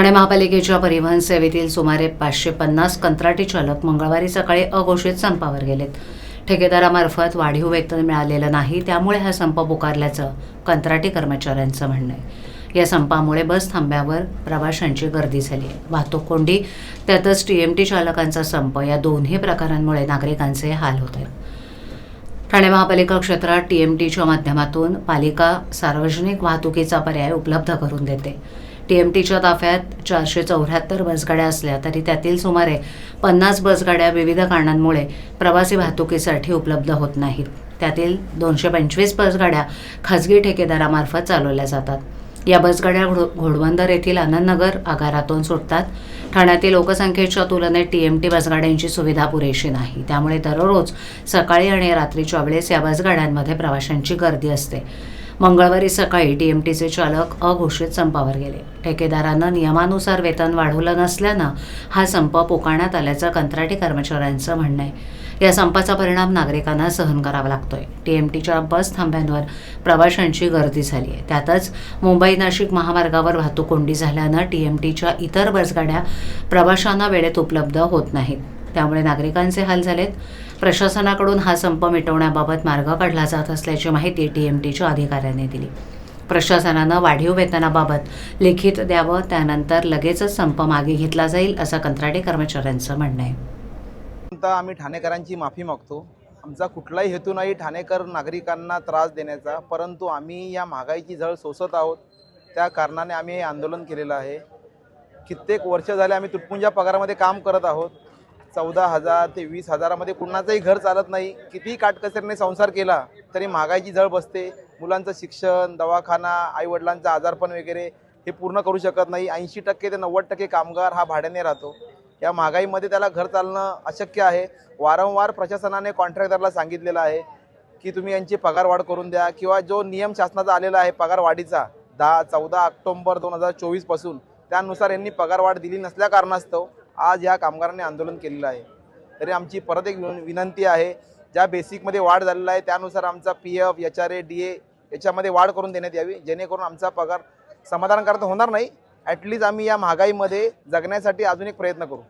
ठाणे महापालिकेच्या परिवहन सेवेतील सुमारे पाचशे पन्नास कंत्राटी चालक मंगळवारी सकाळी अघोषित संपावर गेलेत. ठेकेदारामार्फत वाढीव वेतन मिळालेलं नाही त्यामुळे हा संप पुकारल्याचं कंत्राटी कर्मचाऱ्यांचं म्हणणं आहे. या संपामुळे बस थांब्यावर प्रवाशांची गर्दी झाली आहे. वाहतूक कोंडी त्यातच टीएमटी चालकांचा संप या दोन्ही प्रकारांमुळे नागरिकांचे हाल होत आहेत. ठाणे महापालिका क्षेत्रात टीएमटीच्या माध्यमातून पालिका सार्वजनिक वाहतुकीचा पर्याय उपलब्ध करून देते. टीएमटीच्या ताफ्यात चारशे चौऱ्याहत्तर बसगाड्या असल्या तरी त्यातील सुमारे पन्नास बसगाड्या विविध कारणांमुळे प्रवासी वाहतुकीसाठी उपलब्ध होत नाहीत. त्यातील दोनशे पंचवीस बसगाड्या खाजगी ठेकेदारामार्फत चालवल्या जातात. या बसगाड्या घोड घोडबंदर येथील आनंदनगर आगारातून सुटतात. ठाण्यातील लोकसंख्येच्या तुलनेत टीएमटी बसगाड्यांची सुविधा पुरेशी नाही. त्यामुळे दररोज सकाळी आणि रात्रीच्या वेळेस या बसगाड्यांमध्ये प्रवाशांची गर्दी असते. मंगळवारी सकाळी टीएमटीचे चालक अघोषित संपावर गेले. ठेकेदारानं नियमानुसार वेतन वाढवलं नसल्यानं हा संप पुकारण्यात आल्याचं कंत्राटी कर्मचाऱ्यांचं म्हणणं आहे. या संपाचा परिणाम नागरिकांना सहन करावा लागतोय. टीएमटीच्या बस थांब्यांवर प्रवाशांची गर्दी झाली आहे त्यातच मुंबई नाशिक महामार्गावर वाहतूक कोंडी झाल्यानं टीएमटीच्या इतर बसगाड्या प्रवाशांना वेळेत उपलब्ध होत नाहीत. त्यामुळे नागरिकांचे हाल झालेत. प्रशासनाकडून हा संप मिटवण्याबाबत मार्ग काढला जात असल्याची माहिती टी एम टीच्या अधिकाऱ्यांनी दिली. प्रशासनानं वाढीव वेतनाबाबत लिखित द्यावं त्यानंतर लगेचच संप मागे घेतला जाईल असं कंत्राटी कर्मचाऱ्यांचं म्हणणं आहे. आम्ही ठाणेकरांची माफी मागतो. आमचा कुठलाही हेतू नाही ठाणेकर नागरिकांना त्रास देण्याचा परंतु आम्ही या महागाईची झळ सोसत आहोत. त्या कारणाने आम्ही हे आंदोलन केलेलं आहे. कित्येक वर्ष झाले आम्ही तुटपुंजा पगारामध्ये काम करत आहोत. चौदा हजार ते वीस हजारामध्ये कुणाचंही घर चालत नाही. कितीही काटकसरीने संसार केला तरी महागाईची झळ बसते. मुलांचं शिक्षण दवाखाना आईवडिलांचं आजारपण वगैरे हे पूर्ण करू शकत नाही. ऐंशी टक्के ते नव्वद टक्के कामगार हा भाड्याने राहतो. या महागाईमध्ये त्याला घर चालणं अशक्य आहे. वारंवार प्रशासनाने कॉन्ट्रॅक्टरला सांगितलेलं आहे की तुम्ही यांची पगारवाढ करून द्या किंवा जो नियम शासनाचा आलेला आहे पगारवाढीचा दहा चौदा ऑक्टोंबर दोन हजार चोवीसपासून त्यानुसार यांनी पगारवाढ दिली नसल्या कारणास्तव आज या कामगारांनी आंदोलन केलेलं आहे. तरी आमची परत एक विन- विनंती आहे ज्या बेसिकमध्ये वाढ झालेला आहे त्यानुसार आमचा P F H R A D A याच्यामध्ये वाढ करून देण्यात यावी. जेणेकरून आमचा पगार समाधानकारक होणार नाही. ॲटलीस्ट आम्ही या महागाईमध्ये जगण्यासाठी अजून एक प्रयत्न करू.